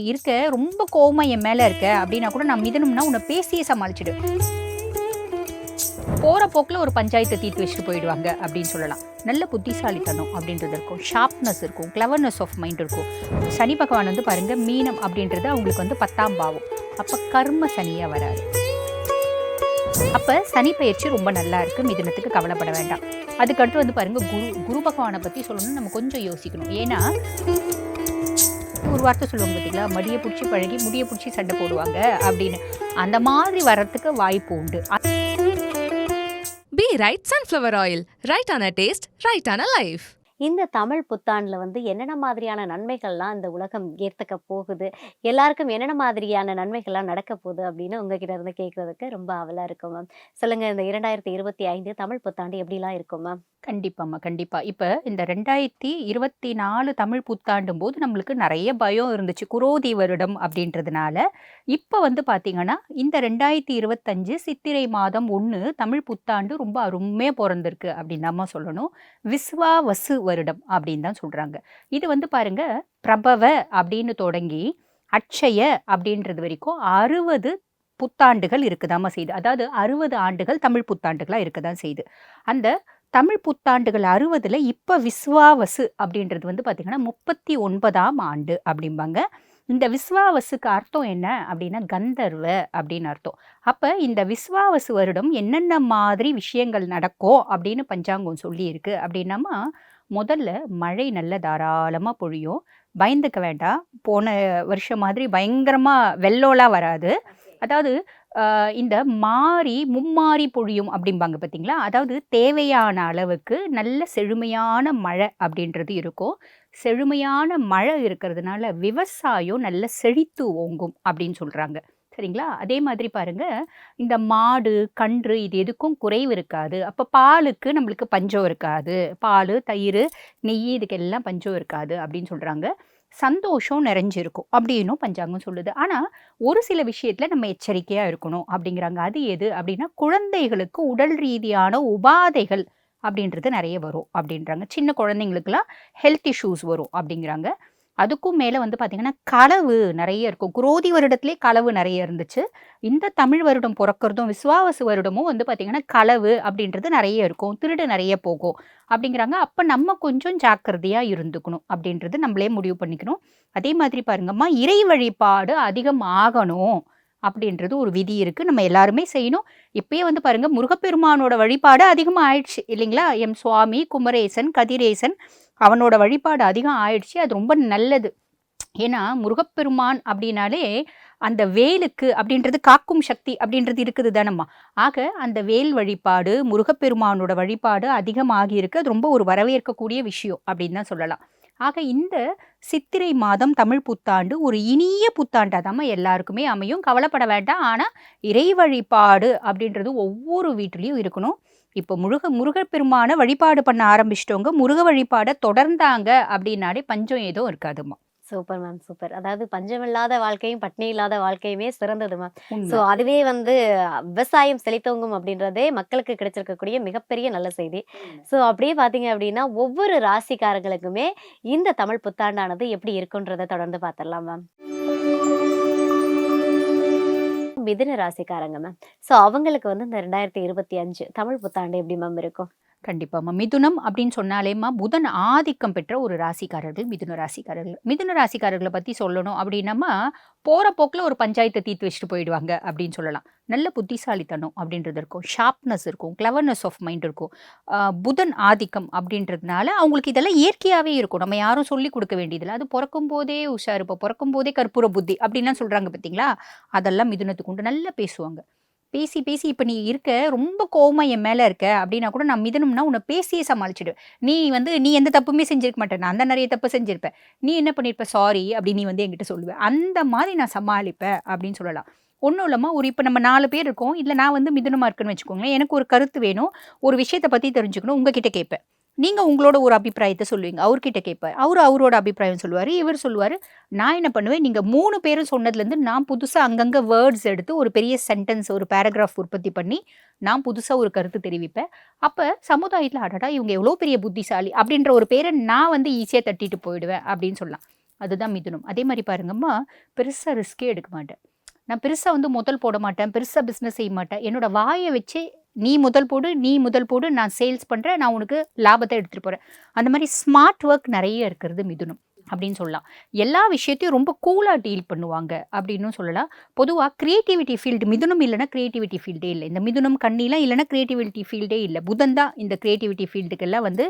இருக்க ரொம்ப கோவமா என் மேல இருக்க அப்படின்னா கூட நான் மிதனம்னா உன்னை பேசியே சமாளிச்சிடு. போற போக்குல ஒரு பஞ்சாயத்தை தீர்த்து வச்சுட்டு போயிடுவாங்க அப்படின்னு சொல்லலாம். நல்ல புத்திசாலித்தனம் அப்படின்றது இருக்கும். ஷார்ப்னஸ் இருக்கும். கிளவர்னஸ் ஆஃப் மைண்ட் இருக்கும். சனி பகவான் வந்து பாருங்க மீனம் அப்படின்றது அவங்களுக்கு வந்து பத்தாம் பாவம். அப்ப கர்ம சனியா வராது அப்ப சனி பயிற்சி ரொம்ப நல்லா இருக்கு. மிதனத்துக்கு கவலைப்பட வேண்டாம். அதுக்கடுத்து வந்து பாருங்க குரு குரு பகவானை பத்தி சொல்லணும்னு நம்ம கொஞ்சம் யோசிக்கணும். ஏன்னா ஒரு வார்த்தை சொல்லுவாங்க பார்த்தீங்களா? மடியை பிடிச்சி பழகி முடியை பிடிச்சி சண்டை போடுவாங்க அப்படின்னு. அந்த மாதிரி வர்றதுக்கு வாய்ப்பு உண்டு. Be right sunflower oil. Right on a life இந்த தமிழ் புத்தாண்டில் வந்து என்னென்ன மாதிரியான நன்மைகள்லாம் இந்த உலகம் ஏற்றுக்க போகுது? எல்லாருக்கும் என்னென்ன மாதிரியான நன்மைகள்லாம் நடக்க போகுது அப்படின்னு உங்ககிட்ட இருந்து கேட்கறதுக்கு ரொம்ப ஆவலாக இருக்கும் மேம் சொல்லுங்க இந்த இரண்டாயிரத்தி இருபத்தி ஐந்து தமிழ் புத்தாண்டு எப்படிலாம் இருக்கும் மேம் கண்டிப்பாம்மா கண்டிப்பாக இப்போ இந்த ரெண்டாயிரத்தி இருபத்தி நாலு தமிழ் புத்தாண்டும் போது நம்மளுக்கு நிறைய பயம் இருந்துச்சு. குரோதி வருடம் அப்படின்றதுனால. இப்போ வந்து பார்த்திங்கன்னா இந்த ரெண்டாயிரத்தி இருபத்தஞ்சு சித்திரை மாதம் ஒன்று தமிழ் புத்தாண்டு ரொம்ப அருமையாக பிறந்திருக்கு அப்படின்னு தான் சொல்லணும். விஸ்வா வசு வருடம் அப்படின்னு தான் சொல்கிறாங்க இது வந்து பாருங்க பிரபவ அப்படின்னு தொடங்கி அட்சய அப்படின்றது வரைக்கும் அறுபது புத்தாண்டுகள் இருக்குதாம்மா செய்யுது அதாவது அறுபது ஆண்டுகள் தமிழ் புத்தாண்டுகளா இருக்கதான் செய்யுது அந்த தமிழ் புத்தாண்டுகள் அறுபதில் இப்போ விஸ்வாவசு அப்படின்றது வந்து பார்த்திங்கன்னா முப்பத்தி ஒன்பதாம் ஆண்டு அப்படிம்பாங்க. இந்த விஸ்வாவசுக்கு அர்த்தம் என்ன அப்படின்னா கந்தர்வ அப்படின்னு அர்த்தம். அப்போ இந்த விஸ்வாவசு வருடம் என்னென்ன மாதிரி விஷயங்கள் நடக்கும் அப்படின்னு பஞ்சாங்கம் சொல்லியிருக்கு அப்படின்னாமா முதல்ல மழை நல்ல தாராளமா பொழியும். பயந்துக்க வேண்டாம். போன வருஷம் மாதிரி பயங்கரமா வெள்ளோலாம் வராது. அதாவது இந்த மாறி மும்மாறி பொழியும் அப்படிம்பாங்க பார்த்தீங்களா அதாவது தேவையான அளவுக்கு நல்ல செழுமையான மழை அப்படின்றது இருக்கும். செழுமையான மழை இருக்கிறதுனால விவசாயம் நல்ல செழித்து ஓங்கும் அப்படின்னு சொல்றாங்க. சரிங்களா? அதே மாதிரி பாருங்க. இந்த மாடு கன்று இது எதுக்கும் குறைவு இருக்காது. அப்போ பாலுக்கு நம்மளுக்கு பஞ்சம் இருக்காது. பால் தயிர் நெய் இதுக்கெல்லாம் பஞ்சம் இருக்காது அப்படின்னு சொல்கிறாங்க சந்தோஷம் நிறைஞ்சிருக்கும். அப்படின்னும் பஞ்சாங்கம் சொல்லுது. ஆனால் ஒரு சில விஷயத்தில் நம்ம எச்சரிக்கையாக இருக்கணும் அப்படிங்கிறாங்க. அது எது அப்படின்னா குழந்தைகளுக்கு உடல் ரீதியான உபாதைகள் அப்படின்றது நிறைய வரும் அப்படின்றாங்க. சின்ன குழந்தைங்களுக்குலாம் ஹெல்த் இஷ்யூஸ் வரும் அப்படிங்கிறாங்க. அதுக்கும் மேலே வந்து பார்த்தீங்கன்னா களவு நிறைய இருக்கும். குரோதி வருடத்திலே களவு நிறைய இருந்துச்சு. இந்த தமிழ் வருடம் பிறக்கிறதும் விஸ்வாவசு வருடமும் வந்து பார்த்தீங்கன்னா களவு அப்படின்றது நிறைய இருக்கும். திருடு நிறைய போகும் அப்படிங்கிறாங்க. அப்போ நம்ம கொஞ்சம் ஜாக்கிரதையாக இருந்துக்கணும் அப்படின்றது நம்மளே முடிவு பண்ணிக்கணும். அதே மாதிரி பாருங்கம்மா இறை வழிபாடு அதிகம் ஆகணும் அப்படின்றது ஒரு விதி இருக்கு. நம்ம எல்லாருமே செய்யணும். இப்பயே வந்து பாருங்க முருகப்பெருமானோட வழிபாடு அதிகமாக ஆயிடுச்சு இல்லைங்களா? எம் சுவாமி குமரேசன் கதிரேசன் அவனோட வழிபாடு அதிகம் ஆயிடுச்சு. அது ரொம்ப நல்லது. ஏன்னா முருகப்பெருமான் அப்படின்னாலே அந்த வேலுக்கு அப்படின்றது காக்கும் சக்தி அப்படின்றது இருக்குது தானம்மா. ஆக அந்த வேல் வழிபாடு முருகப்பெருமானோட வழிபாடு அதிகமாகி இருக்கு. அது ரொம்ப ஒரு வரவேற்கக்கூடிய விஷயம் அப்படின்னு தான் சொல்லலாம். ஆக இந்த சித்திரை மாதம் தமிழ் புத்தாண்டு ஒரு இனிய புத்தாண்டாக தான் எல்லாருக்குமே அமையும். கவலைப்பட வேண்டாம். ஆனால் இறை வழிபாடு அப்படின்றது ஒவ்வொரு வீட்டிலையும் இருக்கணும். இப்போ முருக முருகப்பெருமான வழிபாடு பண்ண ஆரம்பிச்சிட்டவங்க முருக வழிபாடை தொடர்ந்தாங்க அப்படின்னாலே பஞ்சம் ஏதும் இருக்காதுமா சூப்பர் மேம் சூப்பர். அதாவது பஞ்சம் இல்லாத வாழ்க்கையும் பட்னி இல்லாத வாழ்க்கையுமே சிறந்தது மேம். ஸோ அதுவே வந்து விவசாயம் செழித்தோங்கும் அப்படின்றதே மக்களுக்கு கிடைச்சிருக்கக்கூடிய மிகப்பெரிய நல்ல செய்தி. ஸோ அப்படியே பார்த்தீங்க அப்படின்னா ஒவ்வொரு ராசிக்காரங்களுக்குமே இந்த தமிழ் புத்தாண்டானது எப்படி இருக்குன்றதை தொடர்ந்து பார்த்துடலாம் மேம். மிதுன ராசிக்காரங்க மேம் ஸோ அவங்களுக்கு வந்து இந்த ரெண்டாயிரத்தி இருபத்தி அஞ்சு தமிழ் புத்தாண்டு எப்படி மேம் இருக்கும்? கண்டிப்பாம்மா மிதுனம் அப்படின்னு சொன்னாலேம்மா புதன் ஆதிக்கம் பெற்ற ஒரு ராசிக்காரர்கள் மிதுன ராசிக்காரர்கள். மிதுன ராசிக்காரர்களை பற்றி சொல்லணும் அப்படின்னம்மா போகிற போக்கில் ஒரு பஞ்சாயத்தை தீர்த்து வச்சுட்டு போயிடுவாங்க அப்படின்னு சொல்லலாம். நல்ல புத்திசாலித்தனம் அப்படின்றது இருக்கும். ஷார்ப்னஸ் இருக்கும். கிளவர்னஸ் ஆஃப் மைண்ட் இருக்கும். புதன் ஆதிக்கம் அப்படின்றதுனால அவங்களுக்கு இதெல்லாம் இயற்கையாகவே இருக்கும். நம்ம யாரும் சொல்லி கொடுக்க வேண்டியதில்லை. அது பிறக்கும் போதே உஷார் இப்போ பிறக்கும் போதே கற்பூர புத்தி அப்படின்லாம் சொல்கிறாங்க பார்த்தீங்களா அதெல்லாம் மிதுனத்துக்கு உண்டு. நல்லா பேசுவாங்க. பேசி பேசி இப்போ நீ இருக்க ரொம்ப கோவமாக என் மேலே இருக்க அப்படின்னா கூட நான் மிதனம்னா உன்னை பேசியே சமாளிச்சிடுவேன். நீ வந்து நீ எந்த தப்புமே செஞ்சிருக்க மாட்டேன். நான் தான் நிறைய தப்பு செஞ்சிருப்பேன். நீ என்ன பண்ணியிருப்ப சாரி அப்படின்னு நீ வந்து என்கிட்ட சொல்லுவேன். அந்த மாதிரி நான் சமாளிப்பேன் அப்படின்னு சொல்லலாம். ஒன்றும் இல்லாமல் ஒரு இப்போ நம்ம நாலு பேர் இருக்கோம். இல்லை நான் வந்து மிதனமாக இருக்குன்னு வச்சுக்கோங்களேன். எனக்கு ஒரு கருத்து வேணும். ஒரு விஷயத்தை பற்றி தெரிஞ்சுக்கணும். உங்ககிட்ட கேட்பேன். நீங்கள் உங்களோட ஒரு அபிப்பிராயத்தை சொல்லுவீங்க. அவர்கிட்ட கேட்பார் அவர் அவரோட அபிப்பிராயம் சொல்லுவார். இவர் சொல்லுவார் நான் என்ன பண்ணுவேன்? நீங்கள் மூணு பேரும் சொன்னதுலேருந்து நான் புதுசாக அங்கங்கே வேர்ட்ஸ் எடுத்து ஒரு பெரிய சென்டென்ஸ் ஒரு பேராகிராஃப் உற்பத்தி பண்ணி நான் புதுசாக ஒரு கருத்து தெரிவிப்பேன். அப்போ சமுதாயத்தில் அடடா இவங்க எவ்வளோ பெரிய புத்திசாலி அப்படின்ற ஒரு பேரை நான் வந்து ஈஸியாக தட்டிட்டு போயிடுவேன் அப்படின்னு சொல்லலாம். அதுதான் மிதுனம். அதே மாதிரி பாருங்கம்மா பெருசாக ரிஸ்க்கே எடுக்க மாட்டேன். நான் பெருசாக வந்து முதல் போட மாட்டேன். பெருசாக பிஸ்னஸ் செய்ய மாட்டேன். என்னோட வாயை வச்சு நீ முதல் போடு நீ முதல் போடு நான் சேல்ஸ் பண்ணுறேன் நான் உனக்கு லாபத்தை எடுத்துகிட்டு போகிறேன் அந்த மாதிரி ஸ்மார்ட் ஒர்க் நிறைய இருக்கிறது மிதுனம் அப்படின்னு சொல்லலாம். எல்லா விஷயத்தையும் ரொம்ப கூலாக டீல் பண்ணுவாங்க அப்படின்னு சொல்லலாம். பொதுவாக க்ரியேட்டிவிட்டி ஃபீல்டு மிதுனம் இல்லைன்னா க்ரியேட்டிவிட்டி ஃபீல்டே இல்லை. இந்த மிதுனம் கண்ணிலாம் இல்லைன்னா க்ரியேட்டிவிட்டி ஃபீல்டே இல்லை. புதன் தான் இந்த க்ரியேட்டிவிட்டி ஃபீல்டுக்கெல்லாம் வந்து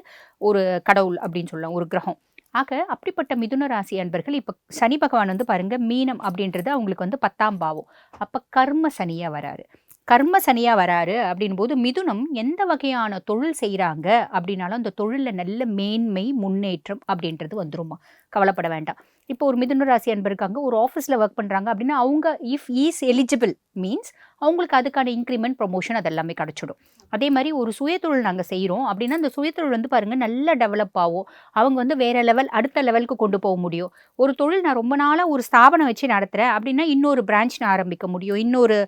ஒரு கடவுள் அப்படின்னு சொல்லலாம் ஒரு கிரகம். ஆக அப்படிப்பட்ட மிதுன ராசி அன்பர்கள் இப்போ சனி பகவான் வந்து பாருங்கள் மீனம் அப்படின்றது அவங்களுக்கு வந்து பத்தாம் பாவம். அப்போ கர்ம சனியாக வராரு. கர்ம சனியாக வராரு அப்படின் போது மிதுனம் எந்த வகையான தொழில் செய்கிறாங்க அப்படின்னாலும் அந்த தொழிலில் நல்ல மேன்மை முன்னேற்றம் அப்படின்றது வந்துருமா? கவலைப்பட வேண்டாம். இப்போ ஒரு மிதுன ராசி அன்பர் இருக்காங்க ஒரு ஆஃபீஸில் ஒர்க் பண்ணுறாங்க அப்படின்னா அவங்க இஃப் ஈஸ் எலிஜிபிள் மீன்ஸ் அவங்களுக்கு அதுக்கான இன்க்ரிமெண்ட் ப்ரொமோஷன் அதெல்லாமே கிடச்சிடும். அதே மாதிரி ஒரு சுயதொழில் நாங்கள் செய்கிறோம் அப்படின்னா அந்த சுயத்தொழில் வந்து பாருங்கள் நல்லா டெவலப் ஆகும். அவங்க வந்து வேற லெவல் அடுத்த லெவலுக்கு கொண்டு போக முடியும். ஒரு தொழில் நான் ரொம்ப நாளாக ஒரு ஸ்தாபனம் வச்சு நடத்துகிறேன் அப்படின்னா இன்னொரு பிரான்ச் நான் ஆரம்பிக்க முடியும். இன்னொரு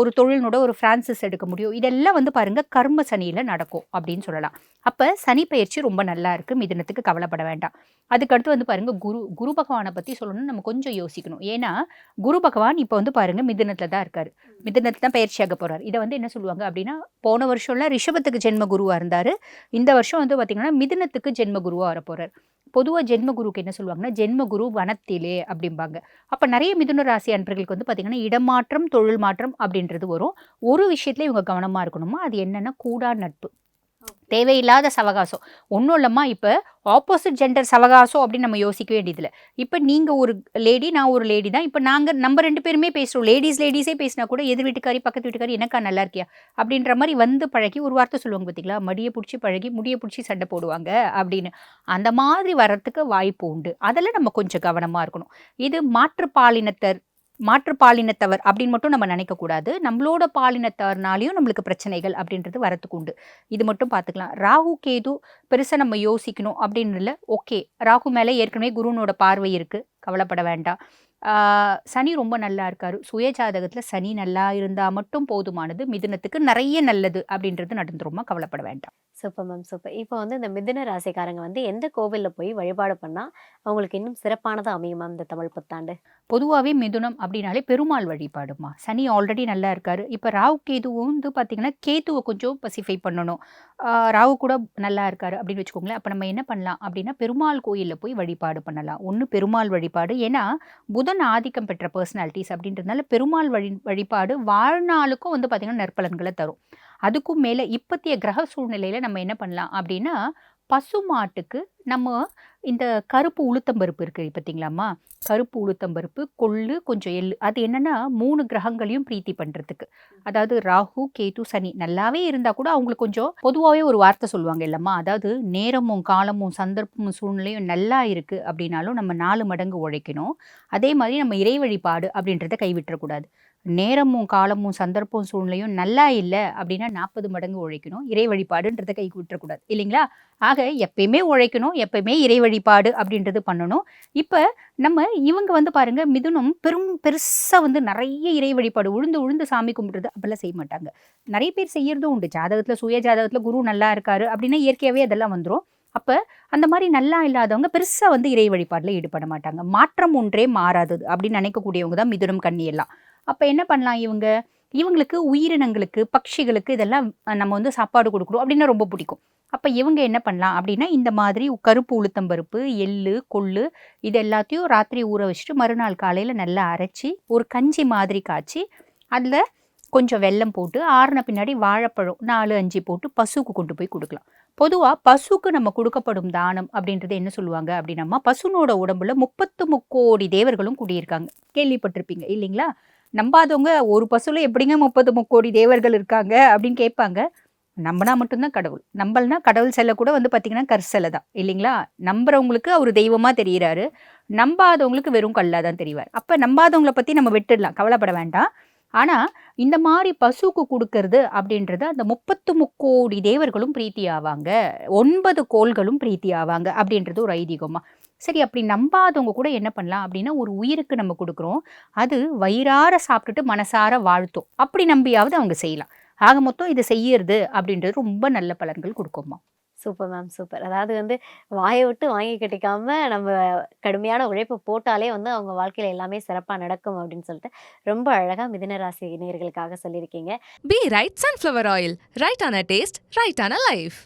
ஒரு தொழில்னோட ஒரு ஃப்ரான்சிஸ் எடுக்க முடியும். இதெல்லாம் வந்து பாருங்கள் கர்ம சனியில் நடக்கும் அப்படின்னு சொல்லலாம். அப்போ சனி பயிற்சி ரொம்ப நல்லா இருக்குது மிதினத்துக்கு கவலைப்பட வேண்டாம். அதுக்கடுத்து வந்து பாருங்கள் குரு குரு பகவான் பற்றி சொல்லணும்னு நம்ம கொஞ்சம் யோசிக்கணும். ஏன்னா குரு பகவான் இப்போ வந்து பாருங்கள் மிதுனத்தில் தான் இருக்கார். மிதுனத்தில் தான் பயிற்சியாக போகிறார் இதை வந்து என்ன சொல்லுவாங்க அப்படின்னா போன வருஷம்லாம் ரிஷபத்துக்கு ஜென்ம குருவாக இருந்தார். இந்த வருஷம் வந்து பார்த்திங்கன்னா மிதுனத்துக்கு ஜென்ம குருவாக வர போகிறார் பொதுவாக ஜென்ம குருவுக்கு என்ன சொல்லுவாங்கன்னா ஜென்ம குரு வனத்திலே அப்படிம்பாங்க. அப்போ நிறைய மிதுன ராசி அன்பர்களுக்கு வந்து பார்த்திங்கன்னா இடமாற்றம் தொழில் மாற்றம் அப்படின்றது வரும். ஒரு விஷயத்துல இவங்க கவனமாக இருக்கணுமா? அது என்னென்னா கூடா நட்பு. தேவையில்லாத சவகாசம். ஒன்றும் இல்லைம்மா இப்போ ஆப்போசிட் ஜெண்டர் சவகாசம் அப்படின்னு நம்ம யோசிக்க வேண்டியதில்லை. இப்போ நீங்கள் ஒரு லேடி நான் ஒரு லேடி தான். இப்போ நாங்கள் நம்ம ரெண்டு பேருமே பேசுகிறோம் லேடிஸ் லேடிஸே பேசினா கூட எதிர் வீட்டுக்காரி பக்கத்து வீட்டுக்காரி எனக்கா நல்லா இருக்கியா? அப்படின்ற மாதிரி வந்து பழகி ஒரு வார்த்தை சொல்லுவாங்க பார்த்தீங்களா மடியை பிடிச்சி பழகி முடியை பிடிச்சி சண்டை போடுவாங்க அப்படின்னு. அந்த மாதிரி வர்றதுக்கு வாய்ப்பு உண்டு. அதில் நம்ம கொஞ்சம் கவனமாக இருக்கணும். இது மாற்றுப்பாலினத்தர் மாற்று பாலினத்தவர் அப்படின்னு மட்டும் நம்ம நினைக்கக்கூடாது நம்மளோட பாலினத்தவர்னாலையும் நம்மளுக்கு பிரச்சனைகள் அப்படின்றது வரத்துக்கு உண்டு. இது மட்டும் பார்த்துக்கலாம் ராகு கேது பெருசாக நம்ம யோசிக்கணும் அப்படின்னு இல்லை. ஓகே. ராகு மேலே ஏற்கனவே குருனோட பார்வை இருக்குது கவலைப்பட வேண்டாம். சனி ரொம்ப நல்லா இருக்காரு. சுய ஜாதகத்தில் சனி நல்லா இருந்தால் மட்டும் போதுமானது மிதுனத்துக்கு நிறைய நல்லது அப்படின்றது நடந்துருமா கவலைப்பட வேண்டாம். Super ma'am super. இப்போ வந்து இந்த மிதுன ராசிக்காரங்க வந்து எந்த கோவிலில் போய் வழிபாடு பண்ணால் அவங்களுக்கு இன்னும் சிறப்பானதாக அமையும் மேம் இந்த தமிழ் புத்தாண்டு? பொதுவாகவே மிதுனம் அப்படின்னாலே பெருமாள் வழிபாடுமா? சனி ஆல்ரெடி நல்லா இருக்காரு. இப்போ ராகு கேதுவும் வந்து பார்த்தீங்கன்னா கேத்துவை கொஞ்சம் பசிஃபை பண்ணணும். ராகு கூட நல்லா இருக்காரு அப்படின்னு வச்சுக்கோங்களேன். அப்போ நம்ம என்ன பண்ணலாம் அப்படின்னா பெருமாள் கோயிலில் போய் வழிபாடு பண்ணலாம். ஒன்று பெருமாள் வழிபாடு. ஏன்னா புதன் ஆதிக்கம் பெற்ற பர்சனாலிட்டிஸ் அப்படின்றதுனால பெருமாள் வழி வழிபாடு வாழ்நாளுக்கும் வந்து பார்த்திங்கன்னா நற்பலன்களை தரும். அதுக்கும் மேலே இப்பத்திய கிரக சூழ்நிலையில் நம்ம என்ன பண்ணலாம் அப்படின்னா பசு மாட்டுக்கு நம்ம இந்த கருப்பு உளுத்தம்பருப்பு இருக்குது பார்த்தீங்களாம்மா கருப்பு உளுத்தம்பருப்பு கொள்ளு கொஞ்சம் எள்ளு. அது என்னென்னா மூணு கிரகங்களையும் பிரீத்தி பண்ணுறதுக்கு அதாவது ராகு கேது சனி நல்லாவே இருந்தால் கூட அவங்களுக்கு கொஞ்சம் பொதுவாகவே ஒரு வார்த்தை சொல்லுவாங்க இல்லைம்மா. அதாவது நேரமும் காலமும் சந்தர்ப்பமும் சூழ்நிலையும் நல்லா இருக்குது அப்படின்னாலும் நம்ம நாலு மடங்கு உழைக்கணும். அதே மாதிரி நம்ம இறை வழிபாடு அப்படின்றத கைவிட்டுறக்கூடாது. நேரமும் காலமும் சந்தர்ப்பம் சூழ்நிலையும் நல்லா இல்லை அப்படின்னா நாற்பது மடங்கு உழைக்கணும். இறை வழிபாடுன்றதை கை விட்டுறக்கூடாது. இல்லைங்களா? ஆக எப்பயுமே உழைக்கணும் எப்பயுமே இறை வழிபாடு அப்படின்றது பண்ணணும். இப்போ நம்ம இவங்க வந்து பாருங்க மிதுனம் பெரும் பெருசாக வந்து நிறைய இறை வழிபாடு உழுந்து உழுந்து சாமி கும்பிடுறது அப்படிலாம் செய்ய மாட்டாங்க. நிறைய பேர் செய்யறதும் உண்டு. ஜாதகத்தில் சுய ஜாதகத்தில் குரு நல்லா இருக்காரு அப்படின்னா இயற்கையாகவே அதெல்லாம் வந்துடும் அப்போ அந்த மாதிரி நல்லா இல்லாதவங்க பெருசாக வந்து இறை வழிபாட்டில் ஈடுபட மாட்டாங்க. மாற்றம் ஒன்றே மாறாதது அப்படின்னு நினைக்கக்கூடியவங்க தான் மிதுனம் கண்ணி எல்லாம். அப்போ என்ன பண்ணலாம் இவங்க? இவங்களுக்கு உயிரினங்களுக்கு பட்சிகளுக்கு இதெல்லாம் நம்ம வந்து சாப்பாடு கொடுக்குறோம் அப்படின்னா ரொம்ப பிடிக்கும். அப்போ இவங்க என்ன பண்ணலாம் அப்படின்னா இந்த மாதிரி கருப்பு உளுத்தம்பருப்பு எள்ளு கொள்ளு இது எல்லாத்தையும் ராத்திரி ஊற வச்சுட்டு மறுநாள் காலையில் நல்லா அரைச்சி ஒரு கஞ்சி மாதிரி காய்ச்சி அதில் கொஞ்சம் வெல்லம் போட்டு ஆறின பின்னாடி வாழைப்பழம் நாலு அஞ்சு போட்டு பசுக்கு கொண்டு போய் கொடுக்கலாம். பொதுவாக பசுக்கு நம்ம கொடுக்கப்படும் தானம் அப்படின்றது என்ன சொல்லுவாங்க அப்படின்னம்மா பசுனோட உடம்புல முப்பத்து முக்கோடி தேவர்களும் குடியிருக்காங்க. கேள்விப்பட்டிருப்பீங்க இல்லைங்களா? நம்பாதவங்க ஒரு பசுல எப்படிங்க முப்பது முக்கோடி தேவர்கள் இருக்காங்க அப்படின்னு கேட்பாங்க. நம்பினா மட்டும்தான் கடவுள். நம்பல்னா கடவுள் செல்ல கூட வந்து பார்த்தீங்கன்னா கற்சலை தான். இல்லைங்களா? நம்புறவங்களுக்கு அவர் தெய்வமாக தெரிகிறாரு நம்பாதவங்களுக்கு வெறும் கல்லாக தான் தெரிவார். அப்போ நம்பாதவங்களை பற்றி நம்ம விட்டுடலாம். கவலைப்பட வேண்டாம். ஆனால் இந்த மாதிரி பசுக்கு கொடுக்கறது அப்படின்றது அந்த முப்பத்து முக்கோடி தேவர்களும் பிரீத்தி ஆவாங்க ஒன்பது கோள்களும் பிரீத்தி ஆவாங்க அப்படின்றது ஒரு ஐதீகமாக சரி அப்படி நம்பாதவங்க கூட என்ன பண்ணலாம் அப்படின்னா ஒரு உயிருக்கு நம்ம கொடுக்குறோம் அது வயிறார சாப்பிட்டுட்டு மனசார வாழ்த்தும் அப்படி நம்பியாவது அவங்க செய்யலாம் ஆக மொத்தம் இதை செய்யறது அப்படின்றது ரொம்ப நல்ல பலன்கள் கொடுக்குமா சூப்பர் மேம் சூப்பர். அதாவது வந்து வாய விட்டு வாங்கி கட்டிக்காம நம்ம கடுமையான உழைப்பு போட்டாலே வந்து அவங்க வாழ்க்கையில எல்லாமே சிறப்பா நடக்கும் அப்படின்னு சொல்லிட்டு ரொம்ப அழகா மிதுன ராசி நேயர்களுக்காக சொல்லியிருக்கீங்க. Be right sunflower oil. Right on a taste, right on a life.